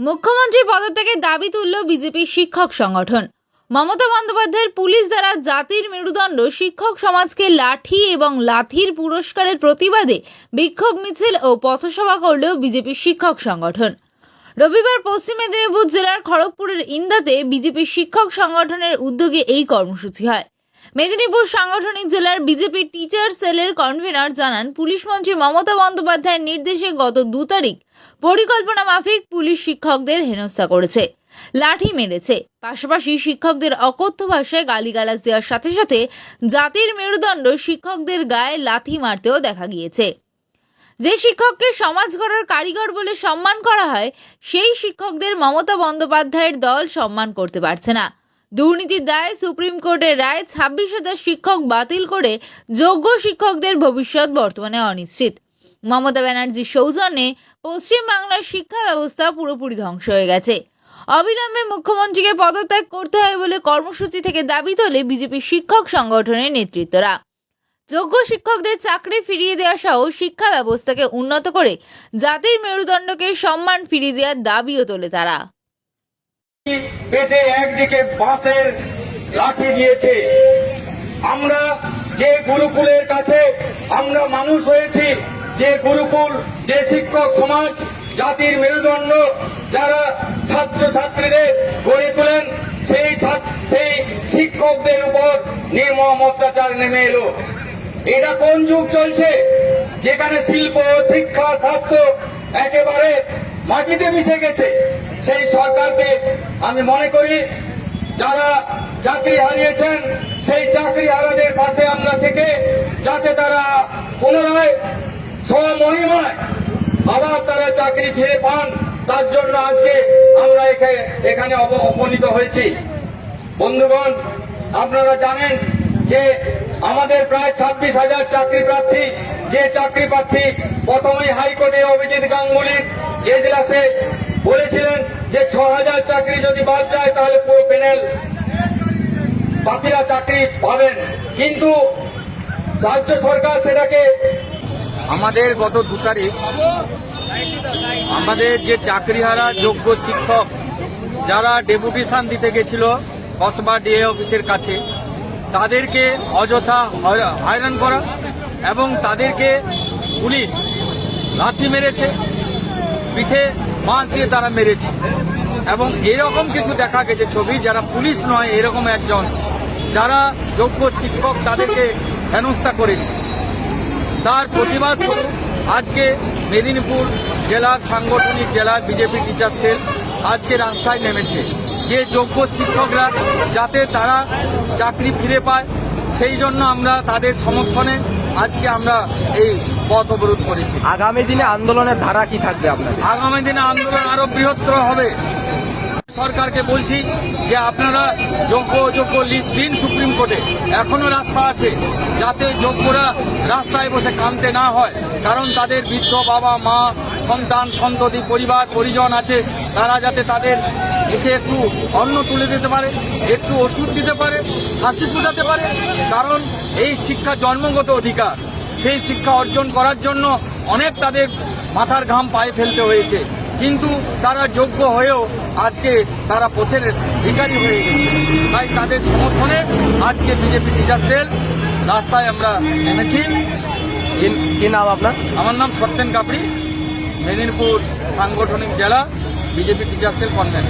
মুখ্যমন্ত্রী পদত্যাগের দাবি তুলল বিজেপি শিক্ষক সংগঠন। মমতা বন্দ্যোপাধ্যায়ের পুলিশ দ্বারা জাতির মেরুদণ্ড, শিক্ষক সমাজকে লাঠি এবং লাথির পুরস্কারের প্রতিবাদে বিক্ষোভ মিছিল ও পথসভা করলেও বিজেপি শিক্ষক সংগঠন। রবিবার পশ্চিম মেদিনীপুর জেলার খড়গপুরের ইন্দাতে বিজেপি শিক্ষক সংগঠনের উদ্যোগে এই কর্মসূচি হয়। মেদিনীপুর সাংগঠনিক জেলার বিজেপি টিচার সেলের কনভেনার জানান পুলিশ মন্ত্রী মমতা বন্দ্যোপাধ্যায়ের নির্দেশে গত দু তারিখ পরিকল্পনা মাফিক পুলিশ শিক্ষকদের হেনস্থা করেছে, লাঠি মেরেছে। পাশাপাশি শিক্ষকদের অকথ্য ভাষায় গালিগালাজ দেওয়ার সাথে সাথে জাতির মেরুদণ্ড শিক্ষকদের গায়ে লাথি মারতেও দেখা গিয়েছে। যে শিক্ষককে সমাজ গড়ার কারিগর বলে সম্মান করা হয়, সেই শিক্ষকদের মমতা বন্দ্যোপাধ্যায়ের দল সম্মান করতে পারছে না। দুর্নীতির দায়ে সুপ্রিম কোর্টের রায় ছাব্বিশ হাজার শিক্ষক বাতিল করে যোগ্য শিক্ষকদের ভবিষ্যৎ বর্তমানে অনিশ্চিত। মমতা ব্যানার্জির সৌজন্যে পশ্চিমবাংলার শিক্ষা ব্যবস্থা পুরোপুরি ধ্বংস হয়ে গেছে। অবিলম্বে মুখ্যমন্ত্রীকে পদত্যাগ করতে হয় বলে কর্মসূচি থেকে দাবি তোলে বিজেপি শিক্ষক সংগঠনের নেতৃত্বরা। যোগ্য শিক্ষকদের চাকরি ফিরিয়ে দেওয়া সহ শিক্ষা ব্যবস্থাকে উন্নত করে জাতির মেরুদণ্ডকে সম্মান ফিরিয়ে দেওয়ার দাবিও তোলে তারা। পেটে একদিকে বাঁশের লাঠি দিয়েছে। আমরা যে গুরুকুলের কাছে আমরা মানুষ হয়েছি, যে গুরুকুল, যে শিক্ষক সমাজ, জাতির মেরুদণ্ড যারা ছাত্র ছাত্রীদের গড়ে তোলেন, সেই সেই শিক্ষকদের উপর নির্মম অত্যাচার নেমে এলো। এটা কোন যুগ চলছে? যেখানে শিল্প, শিক্ষা, স্বাস্থ্য একেবারে মাটিতে মিশে গেছে। সেই সরকারকে আমি মনে করি যারা চাকরি হারিয়েছেন, সেই চাকরি হারাদের পাশে আমরা থেকে যাতে তারা পুনরায় স্বমহিমায় আবার তারা চাকরি ফিরে পান, তার জন্য আজকে আমরা এখা- এখানে উপনীত হয়েছি। বন্ধুগণ, আপনারা জানেন যে আমাদের প্রায় ছাব্বিশ হাজার চাকরি প্রার্থী, যে চাকরি প্রার্থী প্রথমেই হাইকোর্টে অভিজিৎ গাঙ্গুলির এজলাসে বলেছিলেন যে ছ হাজার চাকরি যদি বাদ যায়, তাহলে পুরো প্যানেল বাকিরা চাকরি পাবেন। কিন্তু রাজ্য সরকার সেটাকে আমাদের গত দু তারিখ আমাদের যে চাকরিহারা যোগ্য শিক্ষক, যারা ডেপুটেশন দিতে গেছিল কসবা ডিএ অফিসের কাছে, তাদেরকে অযথা হয়রান করা এবং তাদেরকে পুলিশ লাথি মেরেছে, পিঠে মাছ দিয়ে তারা মেরেছে। এবং এরকম কিছু দেখা গেছে ছবি, যারা পুলিশ নয়, এরকম একজন, যারা যোগ্য শিক্ষক তাদেরকে হেনস্থা করেছে। তার প্রতিবাদ আজকে মেদিনীপুর জেলার সাংগঠনিক জেলার বিজেপি টিচার সেল আজকে রাস্তায় নেমেছে। যে যোগ্য শিক্ষকরা, যাতে তারা চাকরি ফিরে পায়, সেই জন্য আমরা তাদের সমর্থনে আজকে আমরা এই পথ অবরোধ করেছি। আগামী দিনে আন্দোলনের ধারা কি থাকবে আপনার আগামী দিনে আন্দোলন আরও বৃহত্তর হবে। সরকারকে বলছি যে আপনারা যোগ্য অযোগ্য লিস্ট দিন সুপ্রিম কোর্টে। এখনও রাস্তা আছে যাতে যোগ্যরা রাস্তায় বসে কানতে না হয়। কারণ তাদের বৃদ্ধ বাবা মা সন্তান সন্ততি পরিবার পরিজন আছে তারা যাতে তাদের মুখে একটু অন্ন তুলে দিতে পারে একটু ওষুধ দিতে পারে হাসি ফুটাতে পারে। কারণ এই শিক্ষা জন্মগত অধিকার। সেই শিক্ষা অর্জন করার জন্য অনেক তাদের মাথার ঘাম পায়ে ফেলতে হয়েছে। কিন্তু তারা যোগ্য হয়েও আজকে তারা পথের ভিখারি হয়ে গেছে। তাই তাদের সমর্থনে আজকে বিজেপি টিচার সেল রাস্তায় আমরা নেমেছি। কি নাম আপনার? আমার নাম সত্যেন কাপড়ি মেদিনীপুর সাংগঠনিক জেলা বিজেপি টিচার সেল কনভেন্ট।